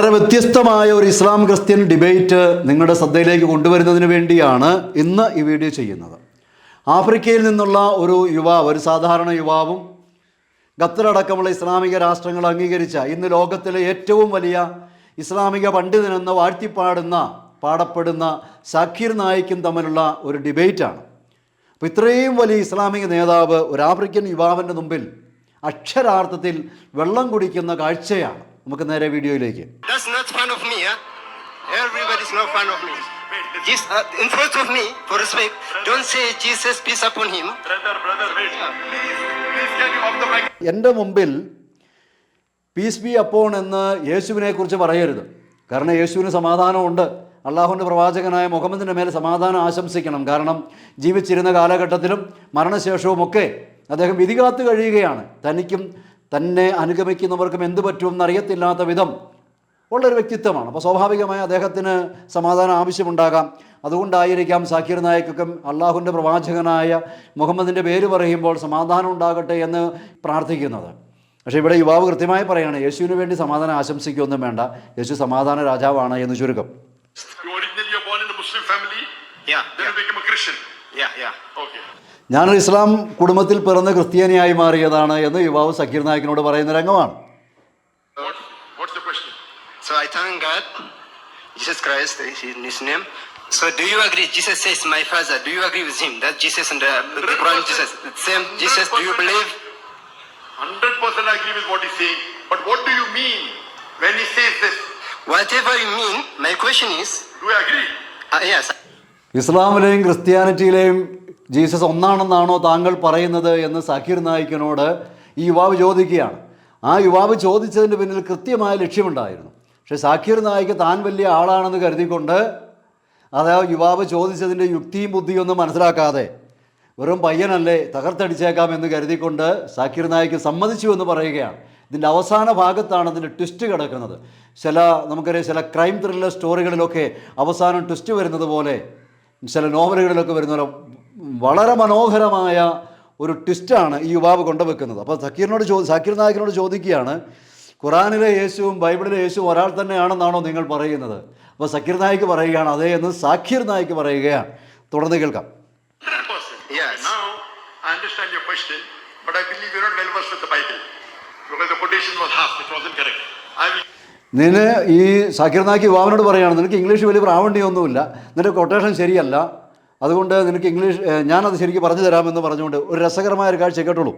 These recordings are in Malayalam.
വളരെ വ്യത്യസ്തമായ ഒരു ഇസ്ലാം ക്രിസ്ത്യൻ ഡിബേറ്റ് നിങ്ങളുടെ ശ്രദ്ധയിലേക്ക് കൊണ്ടുവരുന്നതിന് വേണ്ടിയാണ് ഇന്ന് ഈ വീഡിയോ ചെയ്യുന്നത്. ആഫ്രിക്കയിൽ നിന്നുള്ള ഒരു യുവാവ് ഒരു സാധാരണ യുവാവും ഖത്തറടക്കമുള്ള ഇസ്ലാമിക രാഷ്ട്രങ്ങൾ അംഗീകരിച്ച ഇന്ന് ലോകത്തിലെ ഏറ്റവും വലിയ ഇസ്ലാമിക പണ്ഡിതനെന്ന് വാഴ്ത്തിപ്പാടുന്ന പാടപ്പെടുന്ന സഖീർ നായിക്കും തമ്മിലുള്ള ഒരു ഡിബേറ്റാണ്. അപ്പോൾ ഇത്രയും വലിയ ഇസ്ലാമിക നേതാവ് ഒരു ആഫ്രിക്കൻ യുവാവിന്റെ മുമ്പിൽ അക്ഷരാർത്ഥത്തിൽ വെള്ളം കുടിക്കുന്ന കാഴ്ചയാണ്. നമുക്ക് നേരെ വീഡിയോയിലേക്ക് എന്റെ not fan of me, yeah? Everybody's not fan of me. Jesus, uh, in front of me, for respect, don't say Jesus, peace upon him. Brother, brother, wait. Please, please can you off the mic? എന്റെ മുമ്പിൽ പീസ് ബി അപ്പോൺ എന്ന് യേശുവിനെ കുറിച്ച് പറയരുത് കാരണം യേശുവിന് സമാധാനമുണ്ട് അള്ളാഹുവിന്റെ പ്രവാചകനായ മുഹമ്മദിന്റെ മേലെ സമാധാനം ആശംസിക്കണം കാരണം ജീവിച്ചിരുന്ന കാലഘട്ടത്തിലും മരണശേഷവും ഒക്കെ അദ്ദേഹം വിധികാത്തു കഴിയുകയാണ് തനിക്കും തന്നെ അനുഗമിക്കുന്നവർക്കും എന്ത് പറ്റുമെന്ന് അറിയത്തില്ലാത്ത വിധം ഉള്ളൊരു വ്യക്തിത്വമാണ്. അപ്പോൾ സ്വാഭാവികമായി അദ്ദേഹത്തിന് സമാധാനം ആവശ്യമുണ്ടാകാം. അതുകൊണ്ടായിരിക്കാം സാക്കിർ നായിക്കൊക്കെ അള്ളാഹുവിന്റെ പ്രവാചകനായ മുഹമ്മദിന്റെ പേര് പറയുമ്പോൾ സമാധാനം ഉണ്ടാകട്ടെ എന്ന് പ്രാർത്ഥിക്കുന്നത്. പക്ഷേ ഇവിടെ യുവാവ് കൃത്യമായി പറയുകയാണ് യേശുവിന് വേണ്ടി സമാധാനം ആശംസിക്കൊന്നും വേണ്ട. യേശു സമാധാന രാജാവാണ് എന്ന് ചുരുക്കം. You originally ഞാനൊരു ഇസ്ലാം കുടുംബത്തിൽ പിറന്ന ക്രിസ്ത്യാനിയായി മാറിയതാണ് എന്ന് യുവാവ് സക്കീർ നായിക്കിനോട് പറയുന്ന രംഗമാണ്. ഇസ്ലാമിലെയും ക്രിസ്ത്യാനിറ്റിയിലെയും ജീസസ് ഒന്നാണെന്നാണോ താങ്കൾ പറയുന്നത് എന്ന് സക്കീർ നായിക്കിനോട് ഈ യുവാവ് ചോദിക്കുകയാണ്. ആ യുവാവ് ചോദിച്ചതിന്റെ പിന്നിൽ കൃത്യമായ ലക്ഷ്യമുണ്ടായിരുന്നു. പക്ഷേ സാഖീർ നായിക്ക് താൻ വലിയ ആളാണെന്ന് കരുതിക്കൊണ്ട് അത് ആ യുവാവ് ചോദിച്ചതിന്റെ യുക്തിയും ബുദ്ധിയും ഒന്നും മനസ്സിലാക്കാതെ വെറും പയ്യനല്ലേ തകർത്തടിച്ചേക്കാം എന്ന് കരുതിക്കൊണ്ട് സാക്കീർ നായിക്ക് സമ്മതിച്ചു എന്ന് പറയുകയാണ്. ഇതിന്റെ അവസാന ഭാഗത്താണ് ഇതിന്റെ ട്വിസ്റ്റ് കിടക്കുന്നത്. ചില നമുക്കറിയാം ചില ക്രൈം ത്രില്ലർ സ്റ്റോറികളിലൊക്കെ അവസാനം ട്വിസ്റ്റ് വരുന്നത് പോലെ ചില നോവലുകളിലൊക്കെ വരുന്ന പോലെ വളരെ മനോഹരമായ ഒരു ട്വിസ്റ്റാണ് ഈ യുവാവ് കൊണ്ടുവെക്കുന്നത് അപ്പോൾ സക്കീറിനോട് ചോ സക്കീർ നായകനോട് ചോദിക്കുകയാണ് ഖുറാനിലെ യേശുവും ബൈബിളിലെ യേശുവും ഒരാൾ തന്നെയാണെന്നാണോ നിങ്ങൾ പറയുന്നത് അപ്പോൾ സക്കീർ നായിക്ക് പറയുകയാണ് അതേ എന്ന് സാക്കിർ നായിക്ക് പറയുകയാണ് തുടർന്ന് കേൾക്കാം 100%. Yes. Now, I understand your question, but I believe you're not well versed with the Bible. Because quotation was half, it wasn't correct. I നിന് ഈ സാക്കിർ നായിക്ക് യുവാവിനോട് പറയുകയാണ് നിനക്ക് ഇംഗ്ലീഷ് വലിയ പ്രാവണ്യമൊന്നുമില്ല നിന്റെ കൊട്ടേഷൻ ശരിയല്ല അതുകൊണ്ട് നിനക്ക് ഇംഗ്ലീഷ് ഞാനത് ശരിക്കും പറഞ്ഞു തരാമെന്ന് പറഞ്ഞുകൊണ്ട് ഒരു രസകരമായ ഒരു കാഴ്ച കേട്ടോളൂ.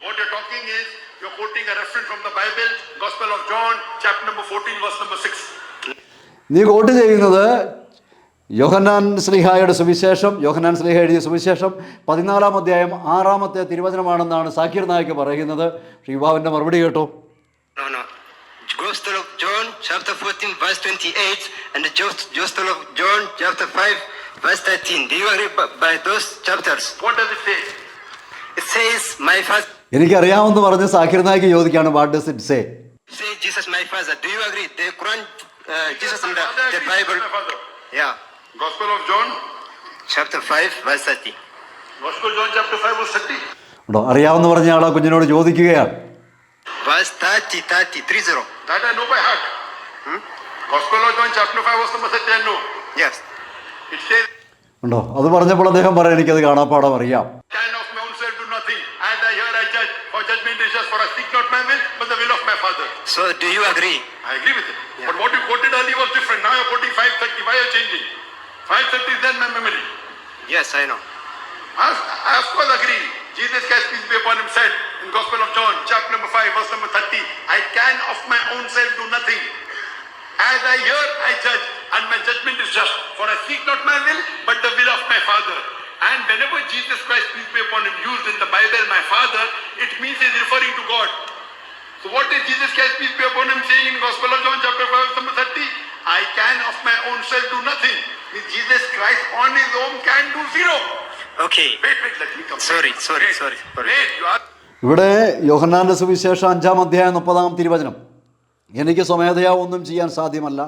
What you're talking is, you're quoting a reference from the Bible, Gospel of John, chapter number 14, verse number 6. നീ കോട്ട് ചെയ്യുന്നത് യോഹന്നാൻ സ്ലിഹായുടെ സുവിശേഷം യോഹന്നാൻ സ്ലിഹ എഴുതിയ സുവിശേഷം പതിനാലാം അധ്യായം ആറാമത്തെ തിരുവചനമാണെന്നാണ് സാക്കിർ നായിക്ക് പറയുന്നത്. പക്ഷേ യുവാവിന്റെ മറുപടി കേട്ടോ. Of Gospel of John, chapter 14, verse 28, and the five Gospel of John, chapter 5, verse 13. Do you agree by, by those chapters? What does it say? It says, My father. എനിക്കറിയാമെന്ന് പറഞ്ഞ് സാക്കിർ നായിക്ക് ചോദിക്കുകയാണ് what does it say Say Jesus, my father. Do you agree? The Quran, uh, Jesus and the, Father the agrees with Bible. my father. Yeah. Gospel of John, Chapter 5, verse 30. Gospel of John, chapter 5, verse 30. ഉണ്ടോ അറിയാമെന്ന് പറഞ്ഞ ആൾ ആ കുഞ്ഞിനോട് ചോദിക്കുകയാണ് Verse 30, 30, 30. That I know by heart. Hmm? Gospel of John, chapter 5, verse number 30, I know. Yes. It says, ഉണ്ടോ അത് പറഞ്ഞപ്പോൾ അദ്ദേഹം പറയാം എനിക്കത് കാണാപ്പാടം അറിയാം can of my own self do nothing. As I hear, I judge. For judgment is just for I seek not my will, but the will of my Father. So, do you agree? I agree with it. But what you quoted earlier was different. Now you're quoting 530. Why are you changing? 530 is then my memory. Yes, I know. I, I of course agree. Jesus Christ, peace be upon him, said in Gospel of John, chapter number 5, verse number 30, I can of my own self do nothing. As I hear, I judge, and my judgment is just. For I seek not my will, but the will of my Father. And whenever Jesus Christ, peace be upon him, used in the Bible, my Father, it means he's referring to God. So what is Jesus Christ, peace be upon him, saying in Gospel of John, chapter 5, verse number 30? I can of my own self do nothing. Means Jesus Christ on his own can do zero. Okay. Wait, wait, let me come. Sorry, sorry, Wait, sorry, sorry. Wait, you are. ഇവിടെ യോഹന്നാന്റെ സുവിശേഷം അഞ്ചാം അധ്യായം മുപ്പതാം തിരുവചനം എനിക്ക് സ്വമേധയാ ഒന്നും ചെയ്യാൻ സാധ്യമല്ല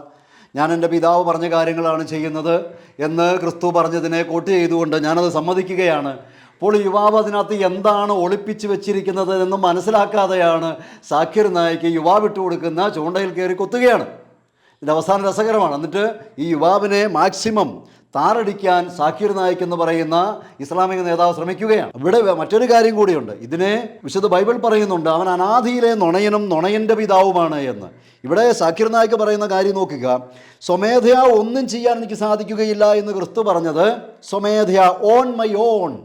ഞാൻ എന്റെ പിതാവ് പറഞ്ഞ കാര്യങ്ങളാണ് ചെയ്യുന്നത് എന്ന് ക്രിസ്തു പറഞ്ഞതിനെ കോട്ട് ചെയ്തുകൊണ്ട് ഞാനത് സമ്മതിക്കുകയാണ്. അപ്പോൾ യുവാവ് അതിനകത്ത് എന്താണ് ഒളിപ്പിച്ച് വെച്ചിരിക്കുന്നത് എന്ന് മനസ്സിലാക്കാതെയാണ് സാക്കിർ നായിക്ക് യുവാവ് ഇട്ട് കൊടുക്കുന്ന ചൂണ്ടയിൽ കയറി കൊത്തുകയാണ്. ഇതിന്റെ അവസാനം രസകരമാണ്. എന്നിട്ട് ഈ യുവാവിനെ മാക്സിമം താറടിക്കാൻ സാക്കിർ നായിക് എന്ന് പറയുന്ന ഇസ്ലാമിക നേതാവ് ശ്രമിക്കുകയാണ്. ഇവിടെ മറ്റൊരു കാര്യം കൂടിയുണ്ട്. ഇതിനെ വിശുദ്ധ ബൈബിൾ പറയുന്നുണ്ട് അവൻ അനാദിയിലെ നുണയനും നുണയന്റെ പിതാവുമാണ് എന്ന്. ഇവിടെ സാക്കിർ നായിക് പറയുന്ന കാര്യം നോക്കുക. സ്വമേധയാ ഒന്നും ചെയ്യാൻ എനിക്ക് സാധിക്കുകയില്ല എന്ന് ക്രിസ്തു പറഞ്ഞത് സ്വമേധയാ ഓൺ മൈ ഓൺ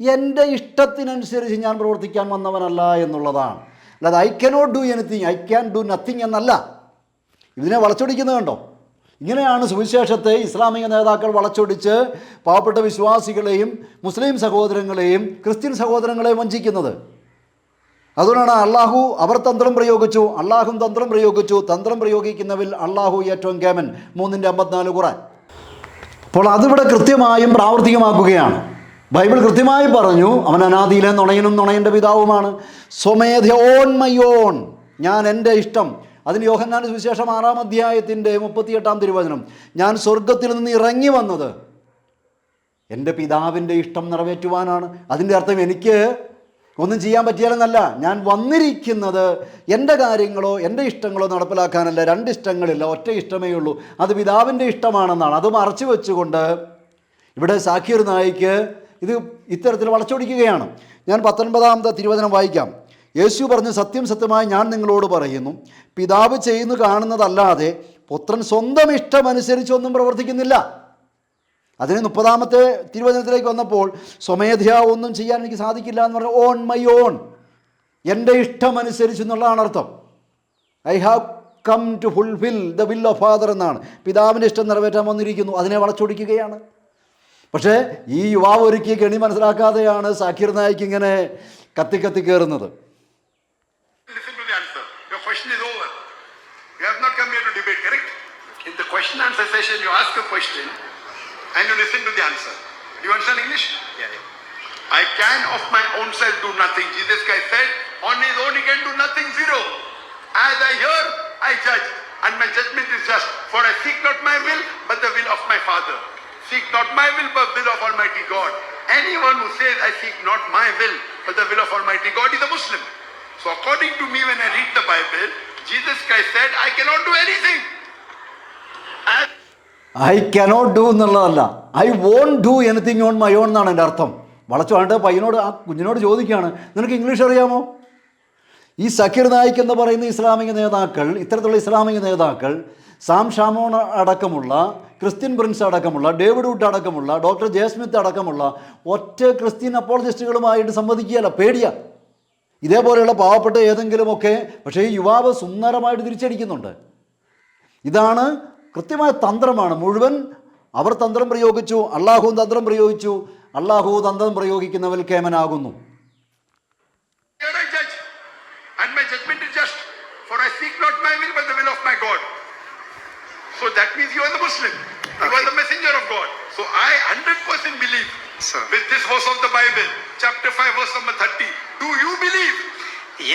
എന്റെ ഇഷ്ടത്തിനനുസരിച്ച് ഞാൻ പ്രവർത്തിക്കാൻ വന്നവനല്ല എന്നുള്ളതാണ്. അല്ലാതെ I cannot do anything I can do nothing എന്നല്ല. ഇതിനെ വളച്ചൊടിക്കുന്നത് കണ്ടോ? ഇങ്ങനെയാണ് സുവിശേഷത്തെ ഇസ്ലാമിക നേതാക്കൾ വളച്ചൊടിച്ച് പാവപ്പെട്ട വിശ്വാസികളെയും മുസ്ലിം സഹോദരങ്ങളെയും ക്രിസ്ത്യൻ സഹോദരങ്ങളെയും വഞ്ചിക്കുന്നത്. അതുകൊണ്ടാണ് അള്ളാഹു അവർ തന്ത്രം പ്രയോഗിച്ചു അള്ളാഹും തന്ത്രം പ്രയോഗിച്ചു തന്ത്രം പ്രയോഗിക്കുന്നവിൽ അള്ളാഹു ഏറ്റവും കേമൻ. മൂന്നിന്റെ അമ്പത്തിനാല് ഖുറാൻ. അപ്പോൾ അതിവിടെ കൃത്യമായും പ്രാവർത്തികമാക്കുകയാണ്. ബൈബിൾ കൃത്യമായി പറഞ്ഞു അവൻ അനാദിയിലെ നുണയനും നുണയന്റെ പിതാവുമാണ്. സ്വമേധ ഓൺ മൈ ഓൺ ഞാൻ എന്റെ ഇഷ്ടം. അതിന് യോഹന്നാൻ സുവിശേഷം ആറാം അധ്യായത്തിന്റെ മുപ്പത്തിയെട്ടാം തിരുവചനം ഞാൻ സ്വർഗത്തിൽ നിന്ന് ഇറങ്ങി വന്നത് എന്റെ പിതാവിന്റെ ഇഷ്ടം നിറവേറ്റുവാനാണ്. അതിന്റെ അർത്ഥം എനിക്ക് ഒന്നും ചെയ്യാൻ പറ്റിയാലെന്നല്ല ഞാൻ വന്നിരിക്കുന്നത് എന്റെ കാര്യങ്ങളോ എന്റെ ഇഷ്ടങ്ങളോ നടപ്പിലാക്കാനല്ല. രണ്ട് ഇഷ്ടങ്ങളില്ല ഒറ്റ ഇഷ്ടമേ ഉള്ളൂ. അത് പിതാവിന്റെ ഇഷ്ടമാണെന്നാണ്. അത് മറച്ചു വെച്ചുകൊണ്ട് ഇവിടെ സാക്കിർ നായിക്ക് ഇത് ഇത്തരത്തിൽ വളച്ചൊടിക്കുകയാണ്. ഞാൻ പത്തൊൻപതാമത്തെ തിരുവചനം വായിക്കാം. യേശു പറഞ്ഞു സത്യം സത്യമായി ഞാൻ നിങ്ങളോട് പറയുന്നു പിതാവ് ചെയ്യുന്നു കാണുന്നതല്ലാതെ പുത്രൻ സ്വന്തം ഇഷ്ടമനുസരിച്ചൊന്നും പ്രവർത്തിക്കുന്നില്ല. അതിന് മുപ്പതാമത്തെ തിരുവചനത്തിലേക്ക് വന്നപ്പോൾ സ്വമേധയാ ഒന്നും ചെയ്യാൻ എനിക്ക് സാധിക്കില്ല എന്ന് പറഞ്ഞാൽ ഓൺ മൈ ഓൺ എന്റെ ഇഷ്ടമനുസരിച്ച് എന്നുള്ളതാണ് അർത്ഥം. I have come to fulfil the will of father എന്നാണ്. പിതാവിന്റെ ഇഷ്ടം നിറവേറ്റാൻ വന്നിരിക്കുന്നു അതിനെ വളച്ചൊടിക്കുകയാണ്. പക്ഷേ ഈ യുവാവ് ഒരുക്കിയ കെണി മനസ്സിലാക്കാതെയാണ് സാക്കിർ നായിക്ക് ഇങ്ങനെ കത്തി കത്തി കയറുന്നത്. Session, you ask a question and you listen to the answer. Do you understand English? Yeah, yeah. I can of my own self do nothing. Jesus Christ said, on his own he can do nothing, zero. As I hear, I judge, and my judgment is just. For I seek not my will, but the will of my Father. Seek not my will, but will of Almighty God. Anyone who says, I seek not my will, but the will of Almighty God is a Muslim. So according to me, when I read the Bible, Jesus Christ said, I cannot do anything. And I cannot do എന്നുള്ളതല്ല. I won't do anything on my own എന്നാണ് എന്റെ അർത്ഥം. വളച്ചു വേണ്ട പയ്യനോട് ആ കുഞ്ഞിനോട് ചോദിക്കുകയാണ്. നിനക്ക് ഇംഗ്ലീഷ് അറിയാമോ? ഈ സക്കീർ നായിക് എന്ന് പറയുന്ന ഇസ്ലാമിക നേതാക്കൾ ഇത്തരത്തിലുള്ള ഇസ്ലാമിക നേതാക്കൾ സാം ഷാമോൺ അടക്കമുള്ള ക്രിസ്ത്യൻ പ്രിൻസ് അടക്കമുള്ള ഡേവിഡ് വുഡ് അടക്കമുള്ള ഡോക്ടർ ജയസ്മിത്ത് അടക്കമുള്ള ഒറ്റ ക്രിസ്ത്യൻ അപ്പോളജിസ്റ്റുകളുമായിട്ട് സംവദിക്കുകയല്ല പേടിയ. ഇതേപോലെയുള്ള പാവപ്പെട്ട ഏതെങ്കിലുമൊക്കെ പക്ഷേ ഈ യുവാവ് സുന്ദരമായിട്ട് തിരിച്ചടിക്കുന്നുണ്ട്. ഇതാണ് കൃത്യമായ തന്ത്രമാണ്. മുഴുവൻ അവർ തന്ത്രം പ്രയോഗിച്ചു അള്ളാഹു തന്ത്രം പ്രയോഗിച്ചു. അള്ളാഹു തന്ത്രം പ്രയോഗിക്കുന്നവൽ കേമനാകുന്നു.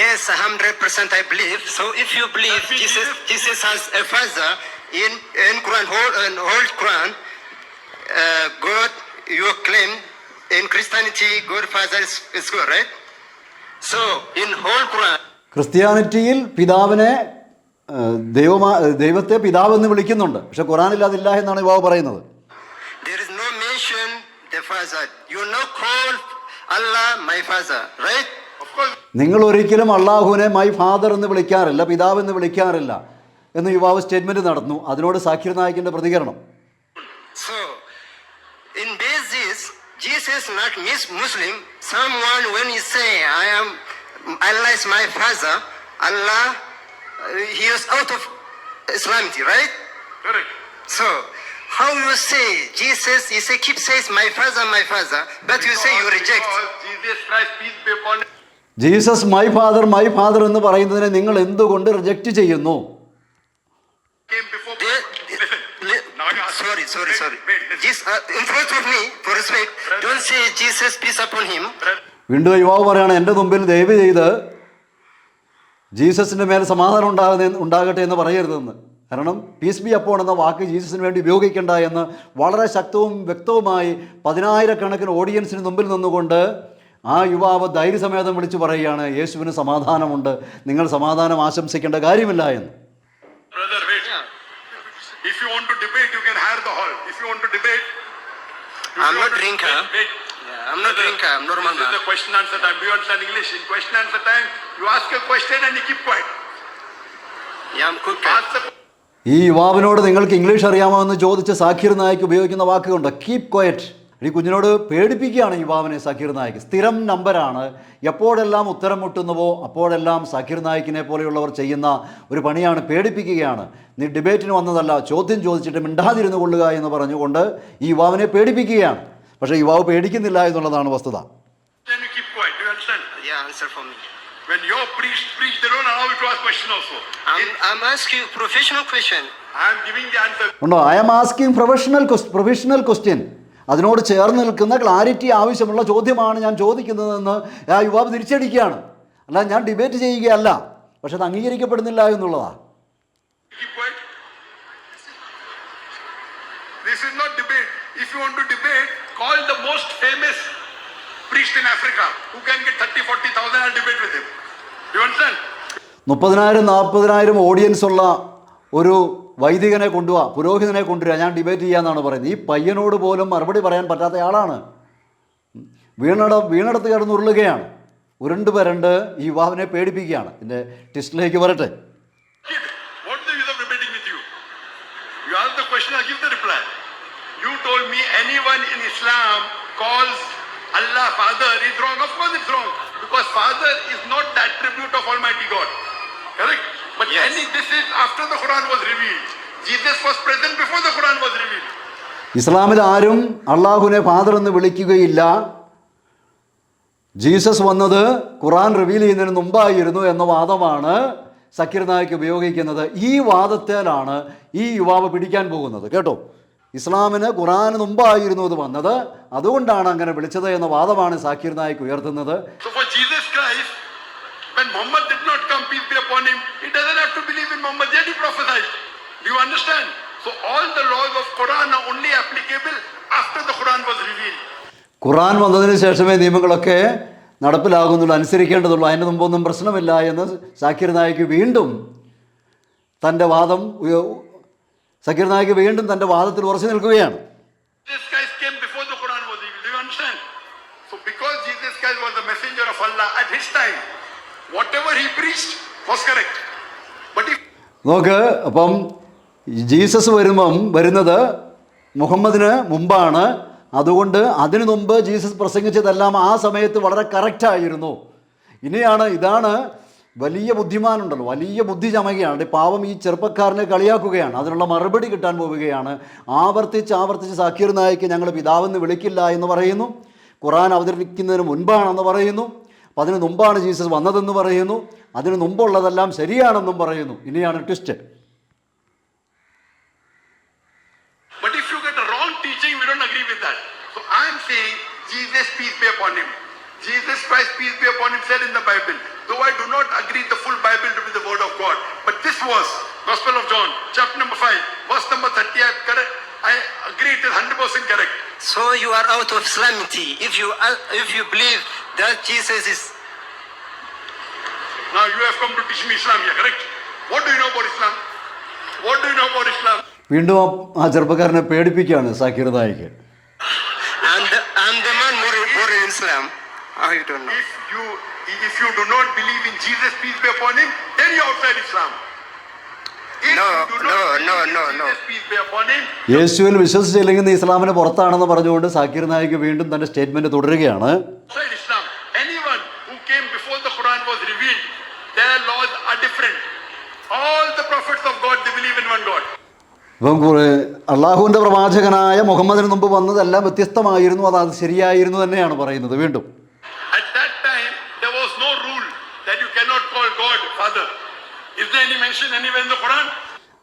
Yes, 100% I believe. So if you believe Jesus, Jesus has a father, in in Quran, whole in whole Quran, uh, God, you claim in Christianity, God Father is, is God, right? So in whole Quran, ക്രിസ്ത്യാനിറ്റിയിൽ പിതാവിനെ ദൈവമാ ദൈവത്തെ പിതാവെന്ന് വിളിക്കുന്നുണ്ട് പക്ഷെ ഖുറാനിൽ അതില്ല എന്നാണ് യുവാവ് പറയുന്നത് there is no mention the father. You now call Allah my father, right? Of course, നിങ്ങൾ ഒരിക്കലും അള്ളാഹുവിനെ മൈ ഫാദർ എന്ന് വിളിക്കാറില്ല പിതാവ് എന്ന് വിളിക്കാറില്ല എന്ന് യുവാവ് സ്റ്റേറ്റ്മെന്റ് നടന്നു അതിനോട് സാക്കിർ നായിക്കിന്റെ പ്രതികരണം So, in basis, Jesus not miss Muslim. Someone when he say, I am, Allah is my father, Allah, uh, he is out of Islamity, right? correct. So, how you say, Jesus, you say, keep says my father, my father, but you say you reject. Jesus Christ, peace be upon him, Jesus my father my father എന്ന് പറയുന്നതിനെ നിങ്ങൾ എന്തുകൊണ്ട് റിജക്റ്റ് ചെയ്യുന്നു came before. They- li- Now you ask- sorry, sorry, wait, sorry. Wait, listen. Jesus, uh, in front of me, for respect, don't say Jesus, peace upon him. Brother, വീണ്ടും യുവാവ് പറയാണ് എന്റെ മുമ്പിൽ ദയവ് ചെയ്ത് ജീസസിന്റെ മേൽ സമാധാനം ഉണ്ടാകുന്ന ഉണ്ടാകട്ടെ എന്ന് പറയരുതെന്ന് കാരണം പീസ് ബി അപ്പോൾ എന്ന വാക്ക് ജീസസിന് വേണ്ടി ഉപയോഗിക്കേണ്ട എന്ന് വളരെ ശക്തവും വ്യക്തവുമായി പതിനായിരക്കണക്കിന് ഓഡിയൻസിന് മുമ്പിൽ നിന്നുകൊണ്ട് ആ യുവാവ് ധൈര്യസമേതം വിളിച്ചു പറയുകയാണ് യേശുവിന് സമാധാനമുണ്ട് നിങ്ങൾ സമാധാനം ആശംസിക്കേണ്ട കാര്യമില്ല എന്ന് I'm not drinker. Wait, wait. Yeah, I'm not drinker. I'm normal This is man. the question answer time. Do you understand English? In question answer time, you ask a question and you keep quiet. Yeah, I'm cooking. Ask the ഈ യുവാവിനോട് നിങ്ങൾക്ക് ഇംഗ്ലീഷ് അറിയാമോ എന്ന് ചോദിച്ച സാഖിർ നായിക്ക് ഉപയോഗിക്കുന്ന വാക്കുകൊണ്ട് കീപ് ക്വയറ്റ് ഈ കുഞ്ഞിനോട് പേടിപ്പിക്കുകയാണ് യുവാവിനെ സഖീർ നായിക്ക് സ്ഥിരം നമ്പരാണ് എപ്പോഴെല്ലാം ഉത്തരം മുട്ടുന്നുവോ അപ്പോഴെല്ലാം സഖീർ നായിക്കിനെ പോലെയുള്ളവർ ചെയ്യുന്ന ഒരു പണിയാണ് പേടിപ്പിക്കുകയാണ് നീ ഡിബേറ്റിന് വന്നതല്ല ചോദ്യം ചോദിച്ചിട്ട് മിണ്ടാതിരുന്നു കൊള്ളുക എന്ന് പറഞ്ഞുകൊണ്ട് ഈ യുവാവിനെ പേടിപ്പിക്കുകയാണ് പക്ഷേ യുവാവ് പേടിക്കുന്നില്ല എന്നുള്ളതാണ് വസ്തുത then you keep quiet. Do you understand? Yeah, answer for me. When your priest preach, they don't allow you to ask question also. I'm, I'm asking you professional question. I am giving the answer. ഉണ്ടോ I am asking professional professional question അതിനോട് ചേർന്ന് നിൽക്കുന്ന ക്ലാരിറ്റി ആവശ്യമുള്ള ചോദ്യമാണ് ഞാൻ ചോദിക്കുന്നതെന്ന് ആ യുവാവ് തിരിച്ചടിക്കുകയാണ് അല്ല ഞാൻ ഡിബേറ്റ് ചെയ്യുകയല്ല പക്ഷെ അത് അംഗീകരിക്കപ്പെടുന്നില്ല എന്നുള്ളതാണ് Keep quiet. This is not debate. If you want to debate, call the most famous priest in Africa who can get 30, 40,000 and debate with him. You understand? മുപ്പതിനായിരം നാൽപ്പതിനായിരം ഓഡിയൻസ് ഉള്ള ഒരു വൈദികനെ കൊണ്ടുവാ പുരോഹിതനെ കൊണ്ടുവരിക ഞാൻ ഡിബേറ്റ് ചെയ്യാമെന്നാണ് പറയുന്നത്. ഈ പയ്യനോട് പോലും മറുപടി പറയാൻ പറ്റാത്ത ആളാണ്. വീണട വീണടത്ത് കിടന്ന് ഉരുളുകയാണ്. ഉരുണ്ട് പരണ്ട് ഈ വിവാഹനെ പേടിപ്പിക്കുകയാണ്. എന്റെ ടിസ്റ്റിലേക്ക് വരട്ടെ. Father is not of almighty God correct But Yes. any, this is after the Quran was revealed. Jesus was present before the Quran was revealed. ഇസ്ലാമിൽ ആരും അള്ളാഹുവിനെ ഫാദർ എന്ന് വിളിക്കുകയില്ല ജീസസ് വന്നത് ഖുറാൻ റിവീൽ ചെയ്യുന്നതിന് മുമ്പായിരുന്നു എന്ന വാദമാണ് സക്കീർ നായിക്ക് ഉപയോഗിക്കുന്നത് ഈ വാദത്തേലാണ് ഈ യുവാവ് പിടിക്കാൻ പോകുന്നത് കേട്ടോ ഇസ്ലാമിന് ഖുറാന് മുമ്പായിരുന്നു ഇത് വന്നത് അതുകൊണ്ടാണ് അങ്ങനെ വിളിച്ചത് എന്ന വാദമാണ് സാക്കിർ നായിക്ക് ഉയർത്തുന്നത് upon him, he doesn't have to believe in Muhammad, yet he prophesied. Do you understand? So all the laws of Quran are only applicable after the Quran was revealed. ഖുറാൻ വന്നതിന് ശേഷമേ നിയമങ്ങളൊക്കെ നടപ്പിലാകുന്നുള്ളൂ അനുസരിക്കേണ്ടതുള്ളൂ അതിന് മുമ്പൊന്നും പ്രശ്നമില്ല എന്ന് സാക്കിർ നായിക്ക് വീണ്ടും തന്റെ വാദം സക്കീർ നായിക്ക് വീണ്ടും തന്റെ വാദത്തിൽ ഉറച്ചു നിൽക്കുകയാണ് This Christ came before the Quran was revealed. Do you understand? So because Jesus Christ was the messenger of Allah at his time, whatever he preached നോക്ക് അപ്പം ജീസസ് വരുമ്പം വരുന്നത് മുഹമ്മദിന് മുമ്പാണ്. അതുകൊണ്ട് അതിനു മുമ്പ് ജീസസ് പ്രസംഗിച്ചതെല്ലാം ആ സമയത്ത് വളരെ കറക്റ്റായിരുന്നു ഇനിയാണ് ഇതാണ് വലിയ ബുദ്ധിമാനുണ്ടല്ലോ വലിയ ബുദ്ധി ചമയുകയാണ്. പാവം ഈ ചെറുപ്പക്കാരനെ കളിയാക്കുകയാണ്. അതിനുള്ള മറുപടി കിട്ടാൻ പോവുകയാണ്. ആവർത്തിച്ച് ആവർത്തിച്ച് സാക്കീർ നായിക്ക് ഞങ്ങൾ പിതാവെന്ന് വിളിക്കില്ല എന്ന് പറയുന്നു. ഖുറാൻ അവതരിപ്പിക്കുന്നതിന് മുൻപാണെന്ന് പറയുന്നു. അപ്പം അതിന് മുമ്പാണ് ജീസസ് വന്നതെന്ന് പറയുന്നു അതിന് മുമ്പുള്ളതെല്ലാം ശരിയാണെന്നും പറയുന്നു ഇനിയാണ് twist but if you get a wrong teaching, we don't agree with that. So I saying Jesus peace be upon him. Jesus Christ peace be upon him said in the Bible. Though I do not agree the full Bible to be the word of God, but this was Gospel of John, chapter number 5, verse number thirty. I correct. I agree it is hundred percent correct. So you are out of Islamity if you uh, if you believe that Jesus is. Now you have come to teach me Islam here, correct? What do you know about Islam? What do you know about Islam? വീണ്ടും ആ- ചെറുപ്പക്കാരനെ പേടിപ്പിക്കുകയാണ് Zakir Naik I'm the, I'm the man born, born in Islam. I don't know? If you if you do not believe in Jesus, peace be upon him, then you're outside Islam. If No, you do not no, believe no, in no, Jesus, no. peace be upon him, യേശുവിൽ വിശ്വസിച്ചില്ലെങ്കിൽ നീ ഇസ്ലാമിന് പുറത്താണെന്ന് പറഞ്ഞുകൊണ്ട് സാക്കിർ നായിക്ക് വീണ്ടും തന്റെ സ്റ്റേറ്റ്മെന്റ് തുടരുകയാണ് outside Islam. Anyone who came before the Quran was revealed, their laws are different. All the prophets of God, they believe in one God. ഇപ്പം കുറേ- അള്ളാഹുവിന്റെ പ്രവാചകനായ മുഹമ്മദിന് മുമ്പ് വന്നതെല്ലാം വ്യത്യസ്തമായിരുന്നു അത് അത് ശരിയായിരുന്നു തന്നെയാണ് പറയുന്നത് വീണ്ടും At that time, there was no rule that you cannot call God Father. Is there any mention anywhere in the Quran?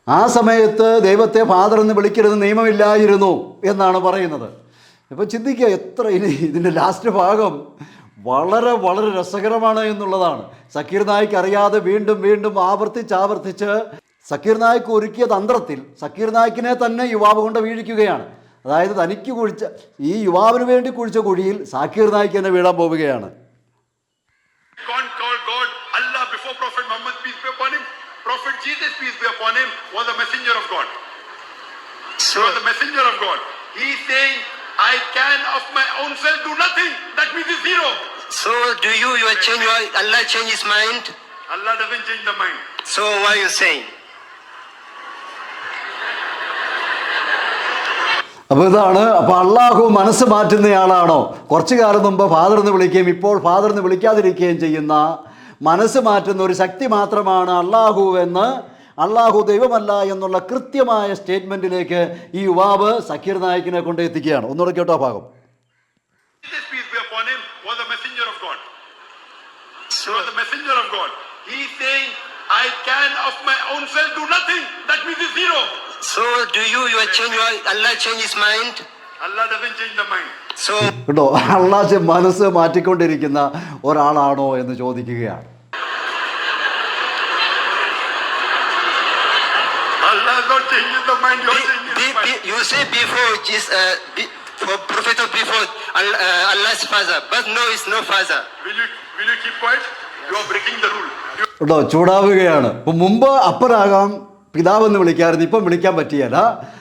ആ സമയത്ത് ദൈവത്തെ ഫാദർ എന്ന് വിളിക്കരുത് നിയമമില്ലായിരുന്നു എന്നാണ് പറയുന്നത് ഇപ്പം ചിന്തിക്കുക എത്ര ഇനി ഇതിന്റെ ലാസ്റ്റ് ഭാഗം വളരെ വളരെ രസകരമാണ് എന്നുള്ളതാണ്. സക്കീർ നായിക്ക് അറിയാതെ വീണ്ടും വീണ്ടും ആവർത്തിച്ച് ആവർത്തിച്ച് സക്കീർ നായിക്ക് ഒരുക്കിയ തന്ത്രത്തിൽ സക്കീർ നായിക്കിനെ തന്നെ യുവാവ് കൊണ്ട് വീഴിക്കുകയാണ്. അതായത് തനിക്ക് കുഴിച്ച ഈ യുവാവിന് വേണ്ടി കുഴിച്ച കുഴിയിൽ സാക്കീർ നായിക്ക് തന്നെ വീഴാൻ പോവുകയാണ്. I can of my own self do nothing. That means it's zero. So do you, you are change, your, Allah change his mind? Allah doesn't change the mind. So what are you saying? അപ്പോൾ ഇതാണ് അപ്പോൾ അള്ളാഹു മനസ്സ് മാറ്റുന്നയാളാണോ കുറച്ചു കാലം മുമ്പ് ഫാദർ എന്ന് വിളിക്കുകയും ഇപ്പോൾ ഫാദർ എന്ന് വിളിക്കാതിരിക്കുകയും ചെയ്യുന്ന മനസ്സ് മാറ്റുന്ന ഒരു ശക്തി മാത്രമാണ് അള്ളാഹു എന്ന് അള്ളാഹു ദൈവമല്ല എന്നുള്ള കൃത്യമായ സ്റ്റേറ്റ്മെന്റിലേക്ക് ഈ യുവാവ് സക്കീർ നായിക്കിനെ കൊണ്ട് എത്തിക്കുകയാണ് ഒന്നുകൂടെ കേട്ടോ ഭാഗം He So, was the messenger of God. He is saying, I can of my own self do nothing. That means it's zero. so do you, you are change, your, Allah change his mind? Allah doesn't change the mind. So കേട്ടോ അള്ളാഹ് മനസ്സ് മാറ്റിക്കൊണ്ടിരിക്കുന്ന ഒരാളാണോ എന്ന് ചോദിക്കുകയാണ് Allah is not changing the mind, you're be, changing be, the mind. be- you say before Jesus, uh, be, for prophet of before Allah, uh, Allah's father, but no, it's no father. Will you, will you keep quiet? കേട്ടോ ചൂടാവുകയാണ്. ഇപ്പം മുമ്പ് അപ്പറാകാം പിതാവെന്ന് വിളിക്കാമായിരുന്നു ഇപ്പം വിളിക്കാൻ പറ്റിയല്ല.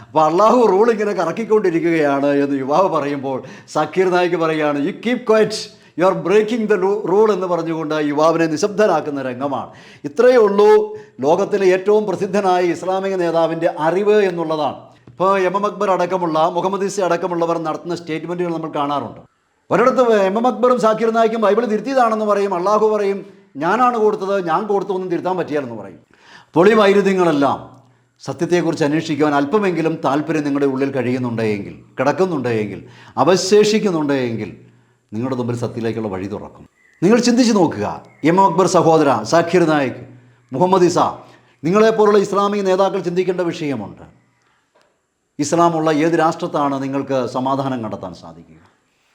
അപ്പോൾ അള്ളാഹു റൂൾ ഇങ്ങനെ കറക്കിക്കൊണ്ടിരിക്കുകയാണ് എന്ന് യുവാവ് പറയുമ്പോൾ സക്കീർ നായിക്ക് പറയുകയാണ് you keep quiet you are breaking the rule എന്ന് പറഞ്ഞുകൊണ്ട് യുവാവിനെ നിശബ്ദനാക്കുന്ന രംഗമാണ്. ഇത്രയേ ഉള്ളൂ ലോകത്തിലെ ഏറ്റവും പ്രസിദ്ധനായ ഇസ്ലാമിക നേതാവിന്റെ അറിവ് എന്നുള്ളതാണ്. ഇപ്പോൾ എം എം അക്ബർ അടക്കമുള്ള മുഹമ്മദ് ഇസി അടക്കമുള്ളവർ നടത്തുന്ന സ്റ്റേറ്റ്മെന്റുകൾ നമ്മൾ കാണാറുണ്ട്. ഒരിടത്ത് എം എം അക്ബറും സാക്കിർ നായിക്കും ബൈബിൾ തിരുത്തിയതാണെന്ന് പറയും അള്ളാഹു പറയും ഞാനാണ് കൊടുത്തത് ഞാൻ കൊടുത്തു ഒന്നും തിരുത്താൻ പറ്റിയാലെന്ന് പറയും. പൊളി വൈരുദ്ധ്യങ്ങളെല്ലാം സത്യത്തെക്കുറിച്ച് അന്വേഷിക്കുവാൻ അല്പമെങ്കിലും താല്പര്യം നിങ്ങളുടെ ഉള്ളിൽ കഴിയുന്നുണ്ടെങ്കിൽ കിടക്കുന്നുണ്ടെങ്കിൽ അവശേഷിക്കുന്നുണ്ടെങ്കിൽ നിങ്ങളുടെ മുമ്പിൽ സത്യത്തിലേക്കുള്ള വഴി തുറക്കും. നിങ്ങൾ ചിന്തിച്ച് നോക്കുക എം അക്ബർ സഹോദര സാഖിർ നായിക് മുഹമ്മദ് ഇസ നിങ്ങളെപ്പോലുള്ള ഇസ്ലാമിക നേതാക്കൾ ചിന്തിക്കേണ്ട വിഷയമുണ്ട്. ഇസ്ലാമുള്ള ഏത് രാഷ്ട്രത്താണ് നിങ്ങൾക്ക് സമാധാനം കണ്ടെത്താൻ സാധിക്കുക?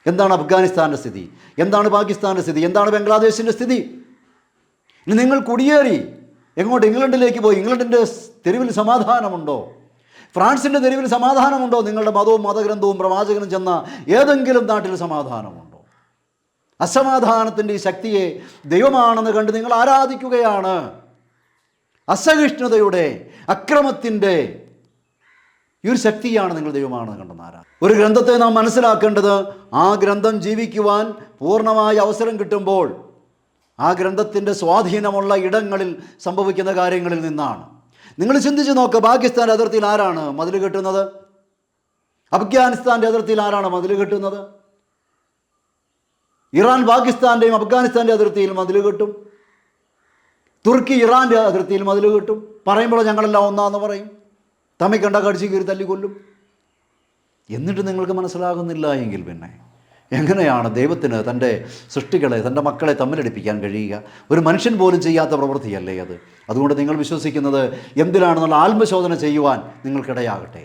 എന്താണ് അഫ്ഗാനിസ്ഥാന്റെ സ്ഥിതി? എന്താണ് പാകിസ്ഥാന്റെ സ്ഥിതി? എന്താണ് ബംഗ്ലാദേശിന്റെ സ്ഥിതി? ഇനി നിങ്ങൾ കുടിയേറി. എങ്ങോട്ട്? ഇംഗ്ലണ്ടിലേക്ക് പോയി. ഇംഗ്ലണ്ടിന്റെ തെരുവിൽ സമാധാനമുണ്ടോ? ഫ്രാൻസിന്റെ തെരുവിൽ സമാധാനമുണ്ടോ? നിങ്ങളുടെ മതവും മതഗ്രന്ഥവും പ്രവാചകനും ചെന്ന ഏതെങ്കിലും നാട്ടിൽ സമാധാനമുണ്ടോ? അസമാധാനത്തിന്റെ ഈ ശക്തിയെ ദൈവമാണെന്ന് കണ്ട് നിങ്ങൾ ആരാധിക്കുകയാണ്. അസഹിഷ്ണുതയുടെ അക്രമത്തിന്റെ ഈ ഒരു ശക്തിയാണ് നിങ്ങൾ ദൈവമാണെന്ന് കണ്ടെന്ന് ആരാ ഒരു ഗ്രന്ഥത്തെ നാം മനസ്സിലാക്കേണ്ടത് ആ ഗ്രന്ഥം ജീവിക്കുവാൻ പൂർണമായ അവസരം കിട്ടുമ്പോൾ ആ ഗ്രന്ഥത്തിന്റെ സ്വാധീനമുള്ള ഇടങ്ങളിൽ സംഭവിക്കുന്ന കാര്യങ്ങളിൽ നിന്നാണ്. നിങ്ങൾ ചിന്തിച്ച് നോക്കുക പാകിസ്ഥാന്റെ അതിർത്തിയിൽ ആരാണ് മതിൽ കെട്ടുന്നത്? അഫ്ഗാനിസ്ഥാന്റെ അതിർത്തിയിൽ ആരാണ് മതിൽ കെട്ടുന്നത്? ഇറാൻ പാകിസ്ഥാന്റെയും അഫ്ഗാനിസ്ഥാന്റെ അതിർത്തിയിൽ മതിൽ കെട്ടും. തുർക്കി ഇറാന്റെ അതിർത്തിയിൽ മതിൽ കെട്ടും. പറയുമ്പോൾ ഞങ്ങളെല്ലാം ഒന്നാന്ന് പറയും. തമ്മിൽ കണ്ട കടിച്ചു കീറി തല്ലിക്കൊല്ലും. എന്നിട്ട് നിങ്ങൾക്ക് മനസ്സിലാകുന്നില്ല എങ്കിൽ പിന്നെ എങ്ങനെയാണ് ദൈവത്തിന് തന്റെ സൃഷ്ടികളെ തന്റെ മക്കളെ തമ്മിലടിപ്പിക്കാൻ കഴിയുക? ഒരു മനുഷ്യൻ പോലും ചെയ്യാത്ത പ്രവൃത്തിയല്ലേ അത്? അതുകൊണ്ട് നിങ്ങൾ വിശ്വസിക്കുന്നത് എന്തിനാണെന്നുള്ള ആത്മശോധന ചെയ്യുവാൻ നിങ്ങൾക്കിടയാകട്ടെ.